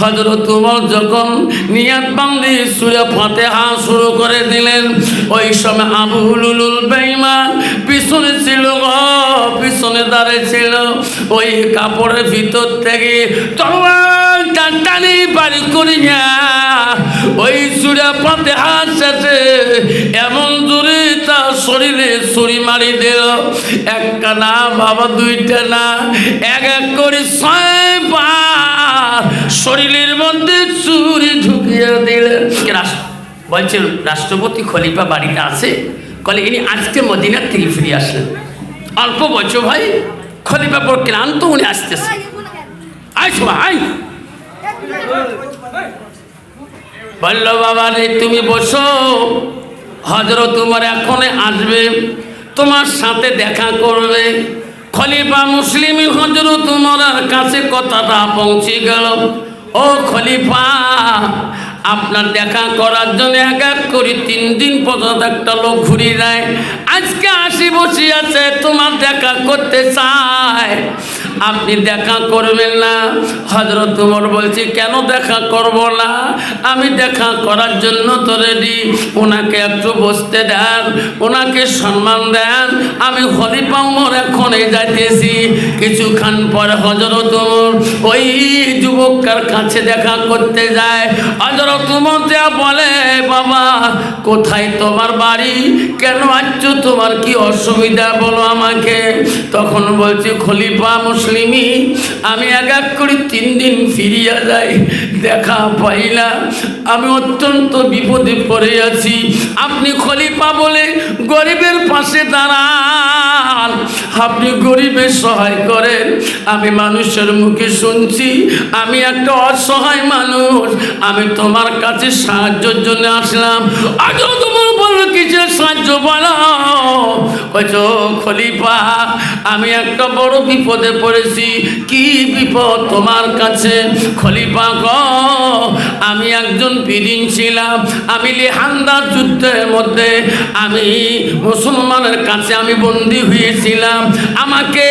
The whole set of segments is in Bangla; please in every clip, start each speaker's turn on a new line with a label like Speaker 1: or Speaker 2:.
Speaker 1: হজরত উমর যখন নিয়াত বান্দি সুরে ফাতেহা শুরু করে দিলেন, ওই সময় আবু লুলুল বেঈমান পিছনে ছিল পিছনে দাঁড়িয়ে ছিল। ওই কাপড়ের ভিতর থেকে তলোয়ার টানটানি বাড়ি করি না ওই সুরে ফাতেহা শেষে এমন জোরে তার শরীরে ছুরি মারি দিল। একটা না, বাবা, দুইটা না, এক এক করে শরীরের মধ্যে চুরি ঢুকিয়ে রাস- বলছে, রাষ্ট্রপতি খলিফা বাড়িতে আছে? কলে ইনি আজকে মদিনার থেকে ফিরে আসলেন। অল্প বছর ভাই খলিফা পর ক্লান্ত উনি আসতেছে। আয় শোভা আয়। বলল, বাবা রে, তুমি বসো। হজরত তোমার এখন আসবে। তোমার সাথে দেখা করবে। খলিফা মুসলিম হজর তোমার কাছে কথাটা পৌঁছে গেল। ও খলিফা আপনার দেখা করার জন্য এক এক করে তিন দিন পর্যন্ত একটা লোক ঘুরি যায় আজকে আসি বসি আছে, তোমার দেখা করতে চায় আপনি দেখা করবেন না। হজরত তোমার বলছি, কেন দেখা করব না? আমি দেখা করার জন্য তো রেডি ওনাকে একটু বসতে দেন, ওনাকে সম্মান দেন। আমি হলিপা উমর এখনই যাইতেছি। কিছুক্ষণ পরে হজরত ওই যুবকটার কাছে দেখা করতে যায়। হজরত উমর বলে, বাবা, কোথায় তোমার বাড়ি? কেন আসছো তোমার কি অসুবিধা? বলো আমাকে। তখন বলছি, খলিফা মুসলিমি, আমি এক এক করে তিন দিন ফিরিয়া যাই। দেখা পাই না। আমি অত্যন্ত বিপদে পড়ে আছি। আপনি খলিফা বলে গরিবের পাশে দাঁড়ান। আপনি গরিবের সহায় করেন। আমি মানুষের মুখে শুনছি, আমি একটা অসহায় মানুষ। আমি তোমার কাছে সাহায্যের জন্য আসলাম। আজও সাহায্য খলিফা, আমি একটা বড় বিপদে পড়েছি। কি বিপদ তোমার কাছে? খলিফা গ, আমি একজন পিরিন ছিলাম। আমি লিহান্দা যুদ্ধের মধ্যে আমি মুসলমানের কাছে আমি বন্দী হয়েছিলাম। আমাকে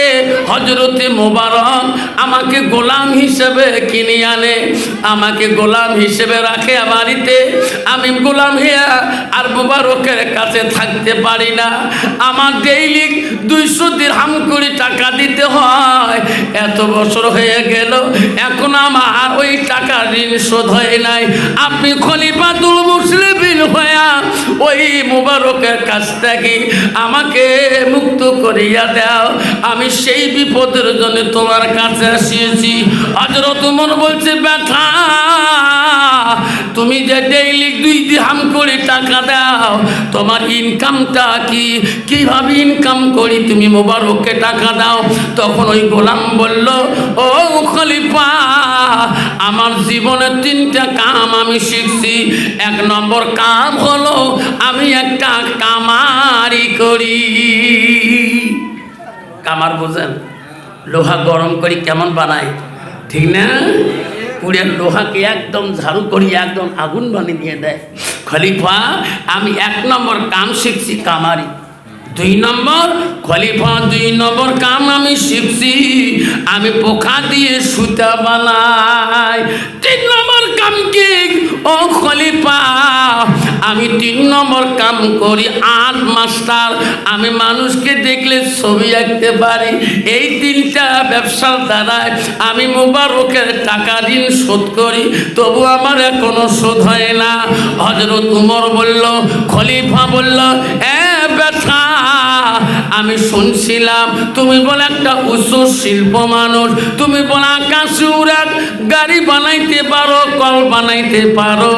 Speaker 1: হজরতে মোবারক আমাকে গোলাম হিসেবে কিনে আনে। আমাকে গোলাম হিসেবে রাখে বাড়িতে। আমি গোলাম হিয়া আর মোবারকের কাছে থাকতে পারি না। আমার ডেইলি দুইশো দিরহাম করে টাকা দিতে হয়। এত বছর হয়ে গেল, এখন আমার ওই টাকা ঋণ শোধ হয় নাই। আপনি খলিফাতুল মুসলিমিন হইয়া ওই মুবারকের কাছ থেকে আমাকে মুক্ত করিয়া দাও। আমি সেই বিপদের জন্য তোমার কাছে আসিয়েছি হজরত মন বলছে, ব্যথা তুমি যে ডেইলি দুই দিহাম করে টাকা দাও, তোমার ইনকামটা কি? কীভাবে ইনকাম করি? তুমি মোবারককে টাকা দাও। তখন ওই গোলাম বলল, ও খলিফা, আমার জীবনের তিনটা কাম আমি শিখছি। এক নম্বর কাম হলো, আমি একটা কামারি করি। কামার বোঝেন? লোহা গরম করি কেমন বানায়? ঠিক না? পুড়ের লোহাকে একদম ঝাড়ু করি একদম আগুন বানিয়ে দিয়ে দেয়। খলিফা, আমি এক নম্বর কাম শিখছি কামারি। দুই নম্বর, খলিফা দুই নম্বর, কাম আমি শিখছি। আমি পোখা দিয়ে সুতা বানাই। তিন নম্বর কাম কি? ও খলিফা, আমি তিন নম্বর কাম করি আর্ট মাস্টার। আমি মানুষকে দেখলে ছবি আঁকতে পারি। এই তিনটা ব্যবসার দ্বারায় আমি মোবারকের টাকা ঋণ শোধ করি। তবু আমার এখনও শোধ হয় না। হজরত উমর বলল, খলিফা বলল, এ ব্যথা আমি শুনছিলাম, তুমি বলে একটা উঁচু শিল্প মানুষ, তুমি বলে আকাশ গাড়ি বানাইতে পারো, কল বানাইতে পারো।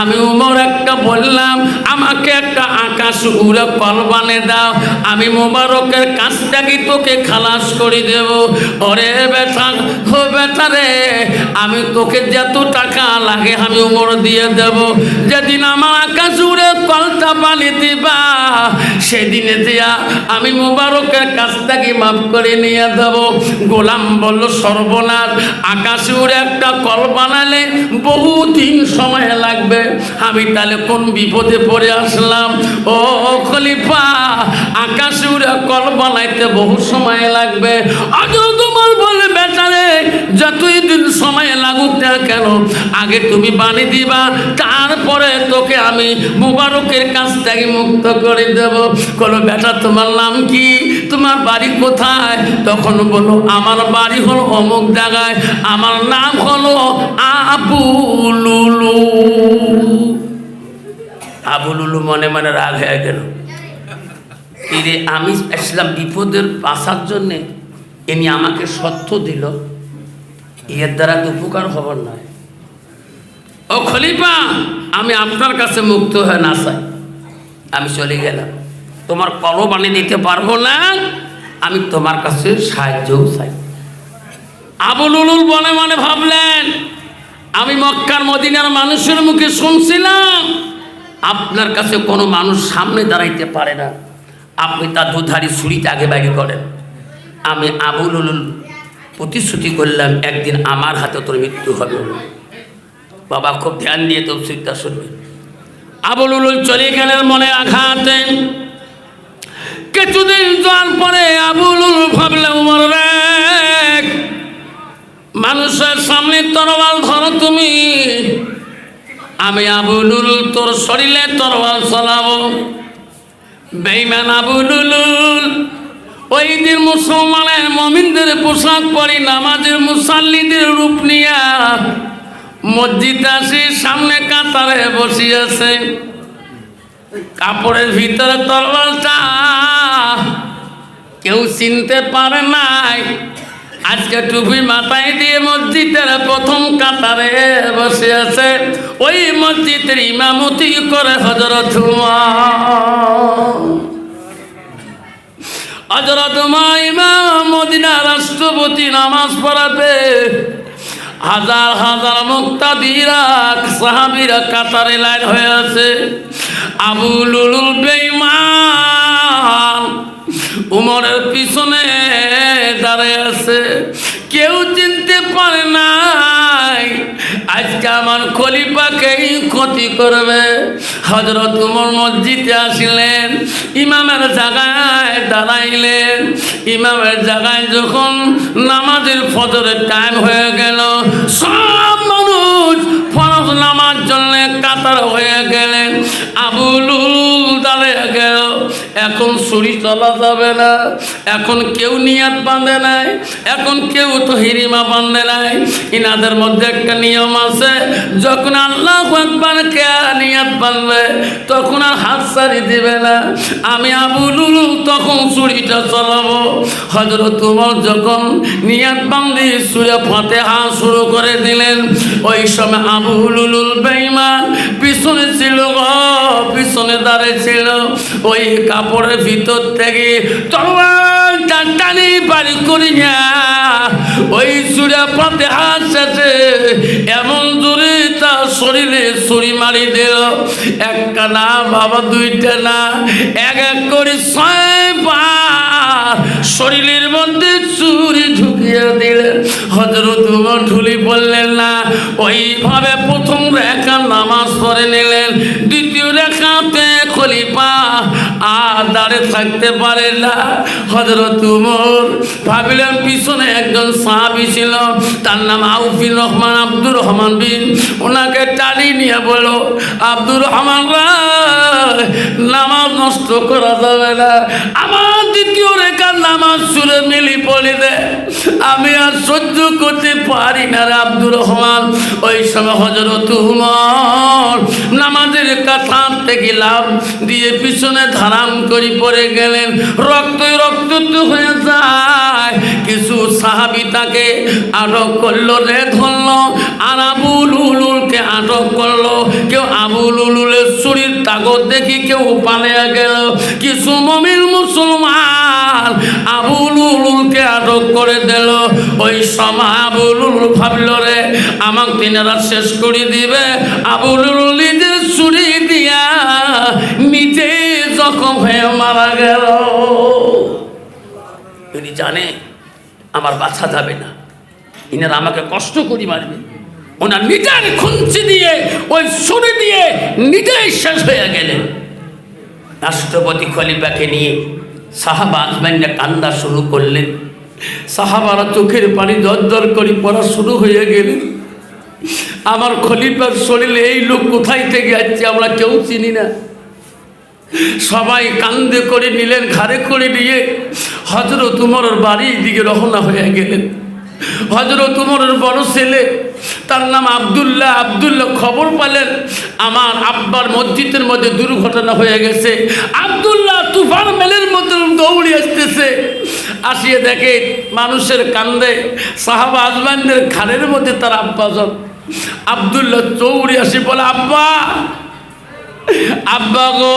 Speaker 1: আমি উমর একটা বললাম, আমাকে একটা আকাশ উড়ে কল বানে দাও। আমি মোবারকের কাছ থেকে তোকে খালাস করে দেব। ওরে বেটা হো বেটা রে, আমি তোকে যত টাকা লাগে আমি উমর দিয়ে দেব। যেদিন আমার আকাশ উড়ে কলটা পানি দিবা, সেদিনে দিয়া আমি মোবারকের কাছ থেকে মাফ করে নিয়ে দেব গোলাম বলল সর্বনাথ আকাশে উড়ে একটা কল বানালে বহুদিন সময় লাগবে। আমি তাহলে কোন বিপদে পড়ে আসলাম? ও খলিফা, আকাশে উড়ে কল বানাইতে বহু সময় লাগবে। আজ তোমার বলে বেচারে যতই দিন সময় লাগুক না কেন, আগে তুমি বাণী দিবা, তারপরে তোকে আমি মুবারকের কাছ থেকে মুক্ত করে দেব। কোনো বেটা, তোমার নাম কি? তোমার বাড়ি কোথায়? তখন বলো আমার বাড়ি হলো অমুক জায়গায়, আমার নাম হলো আবুলুলু আবুলুলু মনে মনে রাগ হয়ে গেল। আমি আসলাম বিপদের বাঁচার জন্যে ইনি আমাকে সত্য দিল। এর দ্বারা তো উপকার হবার নয়। ও খলিফা, আমি আপনার কাছে মুক্ত হয়ে না চাই। আমি চলে গেলাম। তোমার কলো বানিয়ে দিতে পারব না, আমি তোমার কাছে সাহায্যও চাই। আবুলুলুল মনে মনে ভাবলেন, আমি মক্কার মদিনার মানুষের মুখে শুনছিলাম, আপনার কাছে কোনো মানুষ সামনে দাঁড়াইতে পারে না। আপনি তার দুধারি ছুরিতে আগে বাগে করেন। আমি আবুলুলুল প্রতিশ্রুতি করলাম, একদিন আমার হাতে তোর মৃত্যু হবে। বাবা খুব ধ্যান দিয়ে তোর চিন্তা শুনবে আবুলুলুল চলে গেলেন মনে আঘাতে। কিছুদিন যাওয়ার পরে আবুলুল ভাবলে, উমর মানুষের সামনে তরোয়াল ধরো তুমি। আমি আবুলুল তোর শরীরে তরোয়াল চলাবো। বেইমান আবুলুল ওই দিন মুসলমানের মমিনদের পোশাক পরি, নামাজের মুসাল্লিদের রূপ নিয়া মসজিদ আসি সামনে কাতারে বসিয়েছে। কাপড়ের ভিতরে তরবালটা কেউ চিনতে পারে নাই, আজকে টুপি মাথায় দিয়ে মসজিদের প্রথম কাতারে বসে আছে ওই মসজিদের ইমামতি করে হজরত হজরত মদিনা রাষ্ট্রপতি নামাজ পড়াতে হাজার হাজার মুক্তাদিরা, সাহাবিরা কাতারে লাইন হয়ে আছে। আবুলুল বেঈমান উমরের পিছনে দাঁড়ায় আছে। কেউ চিনতে পারে নাই আজকে আমার খলিফাকেই ক্ষতি করবে। হজরত উমর মসজিদে আসিলেন, ইমামের জায়গায় দাঁড়াইলেন। ইমামের জায়গায় যখন নামাজের ফজরের টাইম হয়ে গেল, সব মানুষ ফরজ নামার জন্য কাতার হয়ে গেলেন। আবুলুল দাঁড়িয়ে গেল। এখন ছুরি চলা যাবে না, এখন কেউ নিয়াত বাঁধে নাই, এখন কেউ তো হিরিমা বাঁধে নাই। ইনাদের মধ্যে একটা নিয়ম আছে, যখন আল্লাহ কে নিয়াত বাঁধবে, তখন আর হাত সারি দিবে না। আমি আবুলুল তখন ছুরিটা চালাবো। হজরত তোমার যখন নিয়াত বান্ধি সুরে ফাতে হা শুরু করে দিলেন, ওই সময় আবুলুল বেইমান পিছনে ছিল পিছনে দাঁড়িয়ে ছিল। ওই কাপড়ের ভিতর থেকে তরোয়াল টানি বাড়ি করি না ওই সুরে এমন জোরে তার শরীরে ছুরি মারি দিল। একটা না বাবা, দুইটা না, এক এক করে ছয় শরীরের মধ্যে চুরি ঢুকিয়ে দিলেন হজরত ঢুলি বললেন, না, ওইভাবে প্রথম রেখা নামাজ পড়ে নিলেন, দ্বিতীয় রেখাতে আর দাঁড়ে থাকতে পারে না। হজরত উমর ভাবিলাম পিছনে একজন সাহাবি ছিল, তার নাম আউফির রহমান, আব্দুর রহমান বিন। ওনাকে টানি নিয়ে বলো আব্দুর রহমান নামাজ নষ্ট করা যাবে না। আমার দ্বিতীয় রেখার নামাজ সুরে মিলি পড়ে আমি আর সহ্য করতে পারি না রে আব্দুর রহমান। ওই সময় হজরত উমর নামাজের কাছা থেকে লাভ দিয়ে পিছনে ধারাম করি পড়ে গেলেন রক্তই রক্ত হয়ে যায়। কিছু সাহাবি তাকে আটক করল, রে ধরলো, আর আবুল উলুলকে আটক করল। কেউ আবুল উলুলের শরীর তাগত দেখি কেউ পালিয়ে গেল। কিছু মমিন মুসলমান আবুল উলুলকে আটক করে দিল। ওই সময় আবুল উলুল ভাবলো, রে, আমাকে তিনারা শেষ করে দিবে। আবুল উলুল নিজের ছুরি দিয়া নিজে জখম হয়ে মারা গেল। যদি জানে, আমার বাছা যাবে না। ইনারা আমাকে কষ্ট করি মারবে। ওনার নিজের খুঞ্চি দিয়ে, ওই ছুরি দিয়ে নিজেই শেষ হয়ে গেলেন রাষ্ট্রপতি খলিফাকে নিয়ে সাহাবা আজমাইনে কান্দা শুরু করলেন। সাহাবারা চোখের পানি দর করে পড়া শুরু হয়ে গেলেন আমার খলিফার শরীরে, এই লোক কোথায় থেকে যাচ্ছে আমরা কেউ চিনি না। সবাই কান্দে করে নিলেন, ঘাড়ে করে নিয়ে। হজরত উমরের বাড়ির দিকে রওনা হয়ে গেলেন। হজরত উমরের বড় ছেলে, তার নাম আবদুল্লাহ আবদুল্লাহ খবর পেলেন। আমার আব্বার মসজিদের মধ্যে দুর্ঘটনা হয়ে গেছে। আবদুল্লাহ তুফান মেলের মতো দৌড়ে আসতেছে। আসিয়ে দেখে মানুষের কান্দে। সাহাবা আজমানদের ঘাড়ের মধ্যে তার আব্বা জন আবদুল্লাহ চৌড়ি আসি বলে, আব্বা আব্বা গো,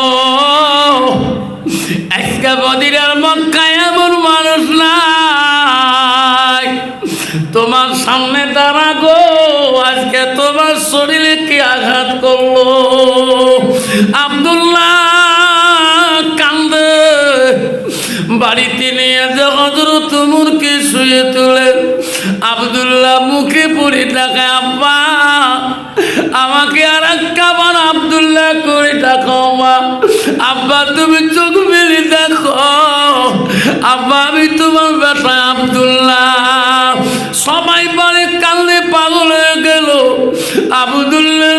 Speaker 1: আজকে মদিনার মক্কায় এমন মানুষ নাই। তোমার সামনে দাঁড়া গো, আজকে তোমার শরীরে কি আঘাত করল? আব্দুল্লাহ কান্দে। বাড়িতে নিয়ে যে হজরত মুরকে শুয়ে তুলে আবদুল্লাহ মুখে পড়ে টাকা আব্বা আমাকে আর একবার আবদুল্লাহ করে ডাকো মা। আব্বা, তুমি চোখ মেলে দেখো। আব্বা, আমি তোমার বেটা আবদুল্লাহ। সবাই বাড়ি কান্দে পাগল হয়ে গেল। আবদুল্লাহ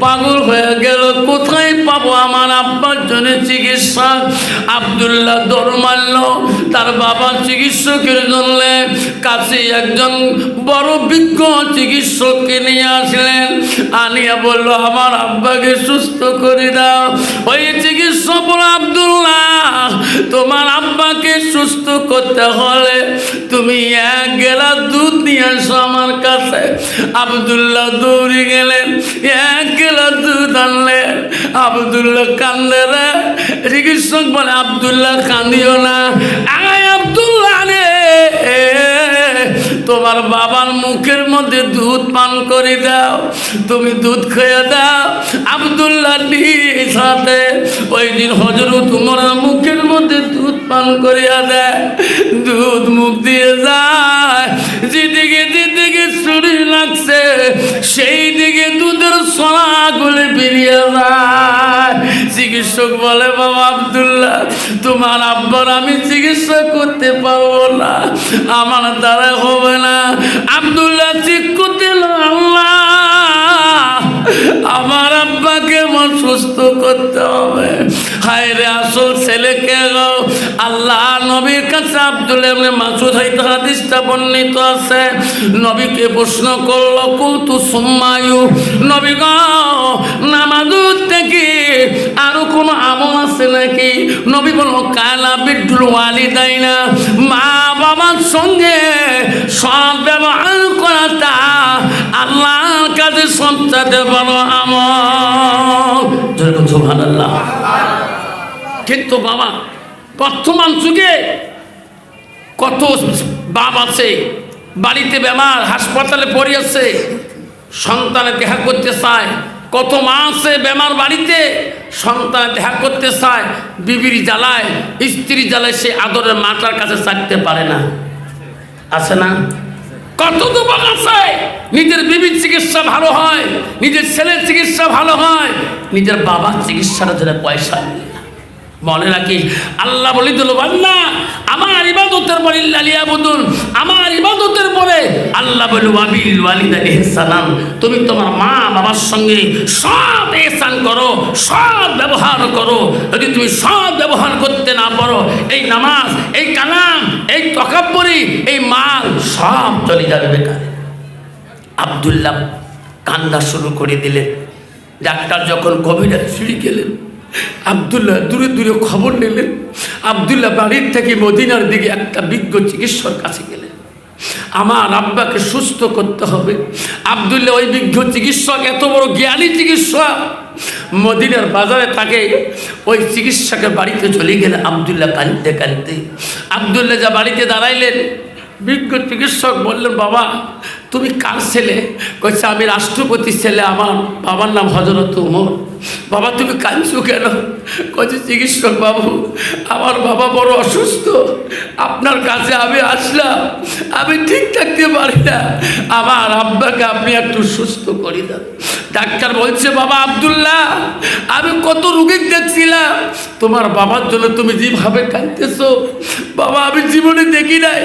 Speaker 1: পাগল হয়ে গেল। কোথায় পাবো আমার আব্বার জন্য চিকিৎসা? আবদুল্লাহ দৌড় মারল। তার বাবা চিকিৎসকের জন্য কাছে একজন বড় বিজ্ঞ চিকিৎসককে নিয়ে আসলেন। আনিয়া বলল, আমার আব্বাকে সুস্থ করে দাও। ওই চিকিৎসক আবদুল্লাহ, তোমার আব্বাকে সুস্থ করতে হলে তুমি এক গেলা দুধ নিয়ে আসো আমার কাছে। আবদুল্লাহ দৌড়ে গেলেন, এক গেলা দুধ আনলেন। আবদুল্লাহ কান্দে রে। চিকিৎসক বলে, আবদুল্লাহ কান্দিও না। আয় আবদুল্লাহ তোমার বাবার মুখের মধ্যে দুধ পান করে দাও। তুমি দুধ খেয়ে দাও। আবদুল্লাহ সাথে ওই দিন হজরত তোমার মুখের মধ্যে দুধ পান করিয়া দেয়। দুধ মুখ দিয়ে যায়। যেদিকে যেদিকে লাগছে। সেই দিকে দুধের সরাগুলি বেরিয়ে যায়। চিকিৎসক বলে, বাবা আবদুল্লাহ, তোমার আব্বার আমি চিকিৎসা করতে পারব না। আমার দ্বারা হবে না। আবদুল্লাহ, ঠিক করতে আমার আব্বাকে মন সুস্থ করতে হবে। হায় রে আসল ছেলেকে আল্লাহ নবীর কাছে আব্দুল এমনি মাসুদ হইতে হাদিসটা বর্ণিত আছে। নবীকে প্রশ্ন করল, কুলতু সুম্মায়ু। নবী গো নামাজুর থেকে আরও কোনো আমল আছে নাকি? নবী বলল, কালা বিদ্যুল ওয়ালি দেয় না মা বাবার সঙ্গে সব ব্যবহার করাটা আল্লাহর কাছে সবচাতে বড় আমল। যেরকম সুবহান আল্লাহ কিন্তু বাবা, বর্তমান যুগে কত বাপ আছে, বাড়িতে বেমার, হাসপাতালে পড়ে আছে, সন্তানে দেখা করতে চায়, কত মা আছে বেমার বাড়িতে, সন্তান দেখা করতে চায়, বিবির জ্বালায় স্ত্রী জ্বালায় সে আদরের মাটার কাছে চাইতে পারে না আছে না কত যুবক আছে, নিজের বিবির চিকিৎসা ভালো হয়, নিজের ছেলের চিকিৎসা ভালো হয়, নিজের বাবার চিকিৎসার জন্য পয়সা নেই না। মনে রাখিস। আল্লাহ বলি দিল বান্না আমার ইবাদতের পরে লালিয়া বদুন আমার ইবাদতের পরে আল্লাহ বলি ওয়াবিল ওয়ালিদা ইহসানান তুমি তোমার মা বাবার সঙ্গে সব এহসান করো, সব ব্যবহার করো। যদি তুমি সব ব্যবহার করতে না পারো, এই নামাজ, এই কালাম, এই তকাব্বরি, এই মাল সব চলে যাবে বেকার। আবদুল্লাহ কান্দা শুরু করে দিলেন। ডাক্তার যখন কোভিডের ফিরে গেলেন আবদুল্লাহ দূরে দূরে খবর নিলেন। আবদুল্লাহ বাড়ির থেকে মদিনার দিকে একটা বিজ্ঞ চিকিৎসর কাছে গেলেন। আমার আব্বাকে সুস্থ করতে হবে। আবদুল্লাহ ওই বিজ্ঞ চিকিৎসক এত বড় জ্ঞানী চিকিৎসক। মদিনার বাজারে তাকে ওই চিকিৎসকের বাড়িতে চলে গেলেন আবদুল্লাহ কাঁদতে কাঁদতে। আবদুল্লাহ যা বাড়িতে দাঁড়াইলেন, বিজ্ঞ চিকিৎসক বললেন, বাবা, তুমি কার ছেলে? কইছে, আমি রাষ্ট্রপতি ছেলে, আমার বাবার নাম হজরত উমর বাবা, তুমি কাঁদছো কেন? কইছে চিকিৎসক বাবু, আমার বাবা বড় অসুস্থ। আপনার কাছে আমি আসলাম, আমি ঠিক থাকতে পারি না। আমার আব্বাকে আপনি একটু সুস্থ করি না ডাক্তার বলছে, বাবা আব্দুল্লাহ, আমি কত রুগী দেখছিলাম। তোমার বাবার জন্য তুমি যেভাবে কাঁদতেছ, বাবা, আমি জীবনে দেখি নাই।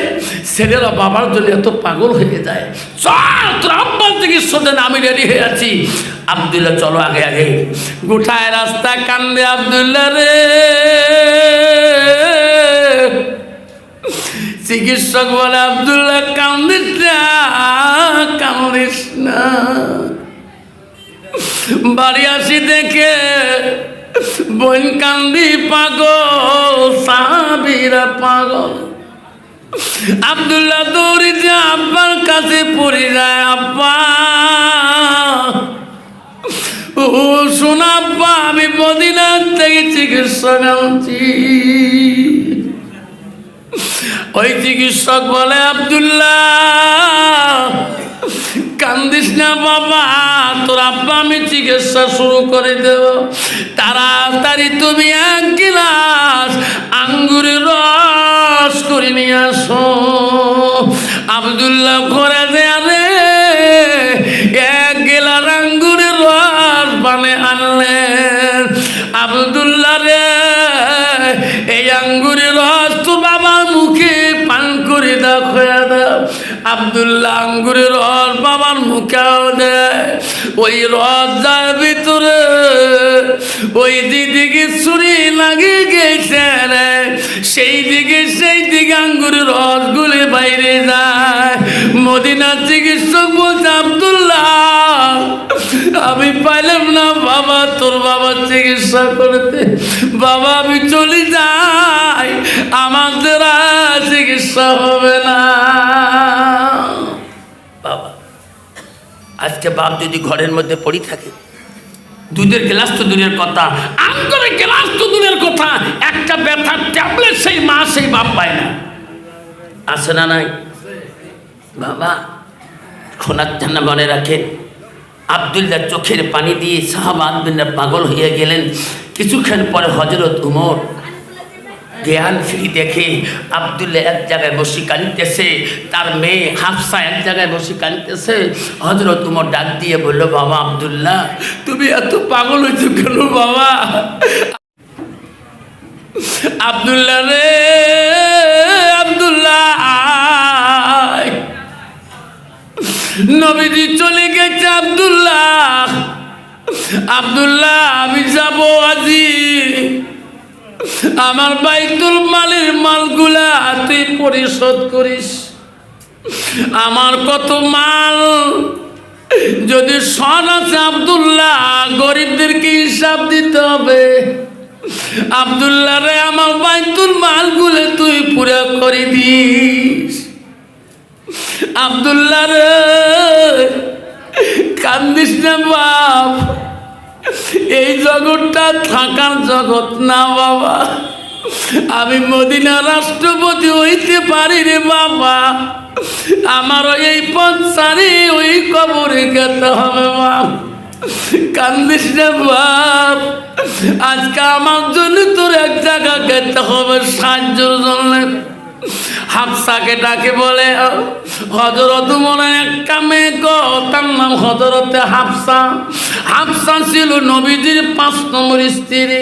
Speaker 1: ছেলেরা বাবার জন্য এত পাগল হয়ে যায়। চল, তোর আব্বার চিকিৎসা আমি রেডি হয়ে আছি। আব্দুল্লাহ, চলো আগে আগে। গোটায় রাস্তা কান্দে আব্দুল্লাহ রে। চিকিৎসক বলে, আব্দুল্লাহ, কান্দিস না কান্দিস না। বাড়ি আসি দেখে, বোন কান্দি পাগল, সাবিরা পাগল। আব্দুল্লাহ দৌড়ি যে আব্বার কাছে পড়ে যায়, আব্বা। ও আমি থেকে চিকিৎসা ওই চিকিৎসক বলে, আব্দুল্লাহ, কান্দিস না বাবা, তোর আব্বা আমি চিকিৎসা শুরু করে দেব। তাড়াতাড়ি তুমি এক গিলাস আঙ্গুরের রস করে নিয়ে আসো। আবদুল্লাহ করে দেয়া বানে আনলেন। আব্দুল্লাহ রে, এই আঙ্গুরের রস তো বাবার মুখে পান করে দেখো দাও। আব্দুল্লাহ আঙ্গুরের রস বাবার মুখেও দেয় ওই রস যায় ভিতরে, ওই দিদিকে ছুরি লাগিয়ে গেছে রে। সেই দিকে সেই দিকে আঙ্গুরের রস গুলি বাইরে যায়। মদিনার চিকিৎসক বলছে আমি পাইলাম না বাবা, তোর বাবার চিকিৎসা করতে। বাবা, আমি চলে যাই, আমাদের চিকিৎসা হবে না। বাবা, আজকে বাপ যদি ঘরের মধ্যে পড়ি থাকে, দুধের গ্লাস তো দূরের কথা, আঙ্গুরের গ্লাস তো দূরের কথা, একটা ব্যথার ট্যাবলেট সেই মা, সেই বাপ পায় না। আছে না নাই? বাবা, খোনার জানা মনে রাখেন আবদুল্লাহ চোখের পানি দিয়ে সাহাবা আবদুল্লাহ পাগল হয়ে গেলেন। কিছুক্ষণ পরে হজরত উমর জ্ঞান ফিরি দেখে আবদুল্লাহ এক জায়গায় বসে কাঁদতেছে, তার মেয়ে হাফসা এক জায়গায় বসে কাঁদতেছে। হজরত উমর ডাক দিয়ে বলল, বাবা আবদুল্লাহ, তুমি এত পাগল হয়েছো কেন বাবা? আবদুল্লাহ রে, আবদুল্লাহ। নবীজি চলে গেছে আবদুল্লাহ আবদুল্লাহ, আমি যাব আজি। আমার বাইতুল মালের মালগুলা তুই পরিশোধ করিস। আমার কত মাল? যদি সন আছে আবদুল্লাহ, গরিবদেরকে হিসাব দিতে হবে। আবদুল্লাহ রে, আমার বাইতুল মালগুলো তুই পুরা করে দিস। আবদুল্লাহ রে কান্দিস না বাপ। এই জগৎটা থাকার জগৎ না বাবা। আমি মদিনা রাষ্ট্রপতি হইতে পারি রে বাবা। আমার এই পঞ্চারে ওই কবরে গেতে হবে বাপ কান্দিস না বাপ। আজকে আমার জন্য তোর এক জায়গা গেতে হবে, সাহায্যর জন্য। হাফসাকে ডাকে বলে হজরত মনে একটা মেয়ে তার নাম হজরতে হাফসা। হাফসা ছিল নবীজির পাঁচ নম্বর স্ত্রী।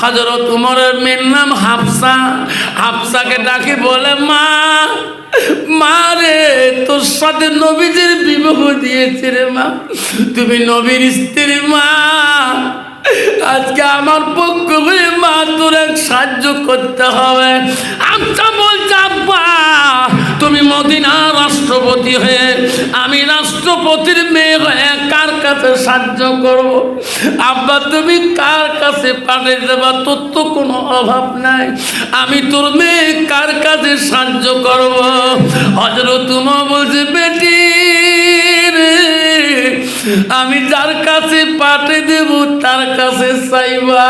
Speaker 1: হজরত উমরের মেয়ের নাম হাফসা। হাফসাকে ডাকে বলে, মা মা রে, তোর সাথে নবীজির বিবাহ দিয়েছে রে মা। তুমি নবীর স্ত্রী, মা। আজকে আমার পক্ষ হয়ে মা, তোর এক সাহায্য করতে হবে। আচ্ছা তুমি মদিনা রাষ্ট্রপতি হয়ে আমি রাষ্ট্রপতির মেয়ে হয়ে কার কাছে সাহায্য করব? আব্বা, তুমি কার কাছে পাঠিয়ে দেবা? তোর তো কোনো অভাব নাই। আমি তোর মেয়ে কার কাছে সাহায্য করব? হজরত তোমা বলছে, বেটি আমি যার কাছে পাঠে দেব, তার কাছে চাইবা।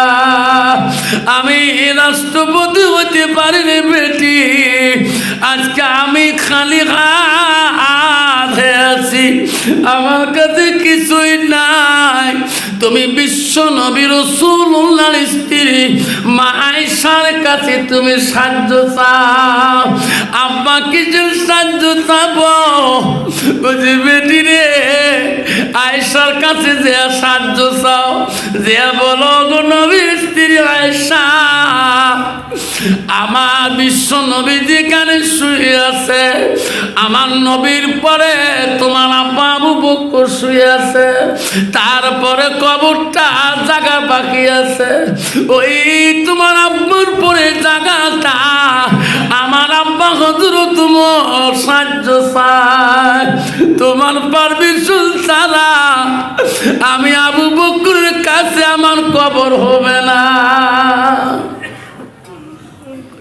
Speaker 1: আমি রাষ্ট্রপতি হতে পারি রে বেটি। আজকে আমি খালি হাতে আছি। আমার কাছে কিছুই নাই। তুমি বিশ্ব নবী রসুল্লাহর স্ত্রী। মা আয়সার কাছে তুমি সাহায্য চাও। আব্বা কিছু সাহায্য চাবো? বুঝি বেটি রে। আয়সার কাছে যে সাহায্য চাও। যে বলো গো নবীর স্ত্রী আয়সা আমার বিশ্ব নবী যেখানে শুয়ে আছে, আমার নবীর পরে তোমার আব্বা আবু বক্কর শুয়ে আছে, তারপরে কবরটা জাগা বাকি আছে। ওই তোমার আব্বুর পরে জাগাটা আমার আব্বা হজুর তোমার সাহায্য চায়। তোমার পারমিশন ছাড়া আমি আবু বকরের কাছে আমার কবর হবে না।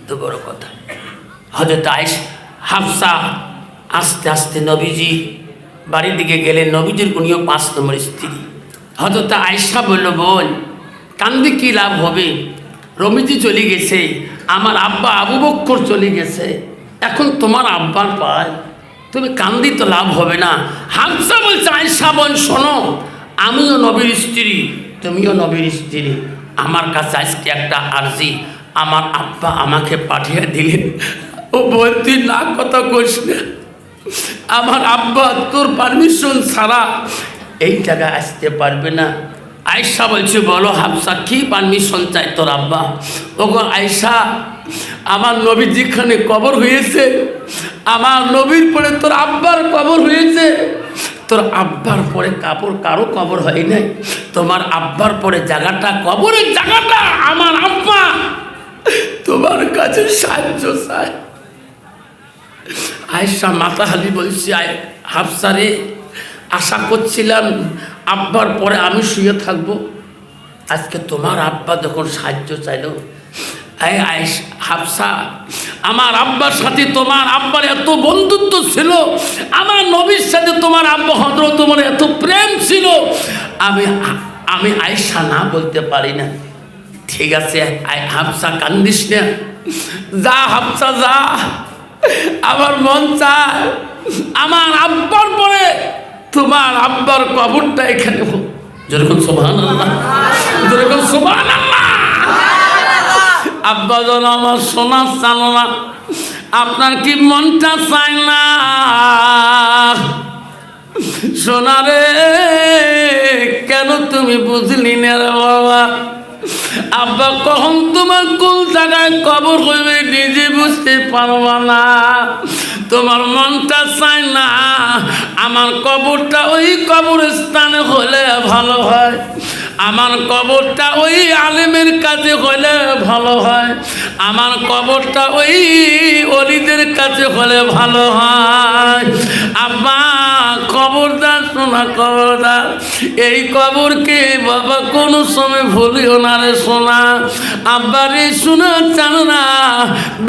Speaker 1: কত বড় কথা। হজরত আইস হাফসা আস্তে আস্তে নবীজি বাড়ির দিকে গেলে নবীজির গুণীয় পাঁচ নম্বর স্ত্রী। হজরত আয়সা বলল, বোন, কান্দি কি লাভ হবে? রমিজি চলে গেছে, আমার আব্বা আবু বক্কর চলে গেছে। এখন তোমার আব্বার পায়। তুমি কান্দি তো লাভ হবে না। হামসা বলছে আয়সা বোন, শোনো, আমিও নবীর স্ত্রী, তুমিও নবীর স্ত্রী। আমার কাছে আজকে একটা আর্জি। আমার আব্বা আমাকে পাঠিয়ে দিলেন। ও বলতি না কথা কইস আমার আব্বা তোর পারমিশন ছাড়া এই জায়গায় আসতে পারবে না। আয়সা বলছে, বলো হাফসা, কি পারমিশন চাই তোর আব্বা? ওগো আয়সা আমার নবীর যেখানে কবর হয়েছে, আমার নবীর পরে তোর আব্বার কবর হয়েছে। তোর আব্বার পরে কাপড় কারও কবর হয় নাই। তোমার আব্বার পরে জায়গাটা কবরের জায়গাটা আমার আব্বা। তোমার কাছে সাহায্য চায় আয়সা মাথা হালি বলছি হাফসারে আশা করছিলাম আব্বার পরে আমি শুয়ে থাকব। আজকে তোমার আব্বা যখন সাহায্য চাইলো হাফসা, আমার আব্বার সাথে তোমার আব্বার এত বন্ধুত্ব ছিল, আমার নবীর সাথে তোমার আব্বা হজর তোমার এত প্রেম ছিল। আমি আমি আয়সা না বলতে পারি না। ঠিক আছে হাফসা কান্দিস না। যা হাফসা যা। আমার মন চায়, আমার আব্বার পরে তোমার আব্বার কবরটা এখানে হোক যেরকম সোভান আল্লাহ যেরকম সোভান আব্বা যেন আমার সোনার চাল না, আপনার কি মনটা চায় না? সোনারে কেন তুমি বুঝলি না বাবা? আব্বা কখন তোমার কোন জায়গায় কবর হইবে নিজে বুঝতে পারবা না। তোমার মনটা চায় না, আমার কবরটা ওই কবরস্থানে হলে ভালো হয়। আমার কবরটা ওই আলেমের কাছে হলে ভালো হয়। আমার কবরটা ওই অলিদের কাছে হলে ভালো হয়। আব্বা, খবরদার শোনা, খবরদার। এই কবরকে বাবা কোনো সময় ভুলিও না রে শোনা। আব্বা রে শোনা চান না